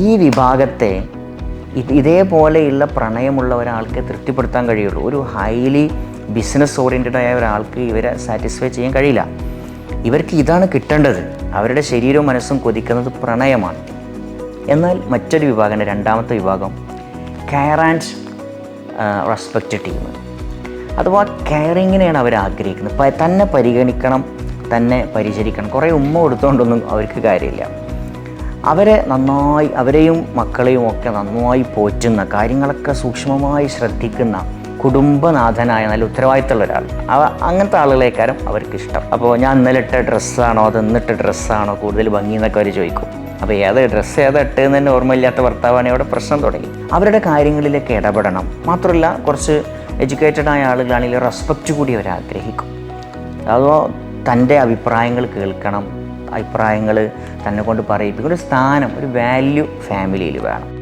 ഈ വിഭാഗത്തെ ഇതേപോലെയുള്ള പ്രണയമുള്ള ഒരാൾക്ക് തൃപ്തിപ്പെടുത്താൻ കഴിയുള്ളൂ. ഒരു ഹൈലി ബിസിനസ് ഓറിയന്റഡ് ആയ ഒരാൾക്ക് ഇവരെ സാറ്റിസ്ഫൈ ചെയ്യാൻ കഴിയില്ല. ഇവർക്ക് ഇതാണ് കിട്ടേണ്ടത്. അവരുടെ ശരീരവും മനസ്സും കൊതിക്കുന്നത് പ്രണയമാണ്. എന്നാൽ മറ്റൊരു വിഭാഗം രണ്ടാമത്തെ വിഭാഗം കെയർ ആൻഡ് റെസ്പെക്റ്റ് ടീം അഥവാ കെയറിങ്ങിനെയാണ് അവർ ആഗ്രഹിക്കുന്നത്. തന്നെ പരിഗണിക്കണം തന്നെ പരിചരിക്കണം. കുറേ ഉമ്മ കൊടുത്തുകൊണ്ടൊന്നും അവർക്ക് കാര്യമില്ല. അവരെ നന്നായി അവരെയും മക്കളെയും ഒക്കെ നന്നായി പോറ്റുന്ന കാര്യങ്ങളൊക്കെ സൂക്ഷ്മമായി ശ്രദ്ധിക്കുന്ന കുടുംബനാഥനായ നല്ല ഉത്തരവാദിത്തമുള്ള ഒരാൾ. അങ്ങനത്തെ ആളുകളേക്കാരും അവർക്ക് ഇഷ്ടം അപ്പോൾ ഞാൻ ഇന്നലെ ഇട്ട ഡ്രസ്സാണോ അത് ഇന്നിട്ട ഡ്രസ്സാണോ കൂടുതൽ ഭംഗി എന്നൊക്കെ അവർ ചോദിക്കും. അപ്പോൾ ഏത് ഡ്രസ്സ് ഏതാ ഇട്ടതെന്ന് തന്നെ ഓർമ്മയില്ലാത്ത ഭർത്താവാണ് അവിടെ പ്രശ്നം തുടങ്ങി. അവരുടെ കാര്യങ്ങളിലേക്ക് ഇടപെടണം. മാത്രമല്ല കുറച്ച് എഡ്യൂക്കേറ്റഡ് ആയ ആളുകളാണെങ്കിൽ റെസ്പെക്റ്റ് കൂടി അവർ ആഗ്രഹിക്കും അതോ തന്റെ അഭിപ്രായങ്ങൾ കേൾക്കണം. അഭിപ്രായങ്ങൾ തന്നെ കൊണ്ട് പറയിപ്പിക്കുന്ന ഒരു സ്ഥാനം ഒരു വാല്യൂ ഫാമിലിയിൽ വേണം.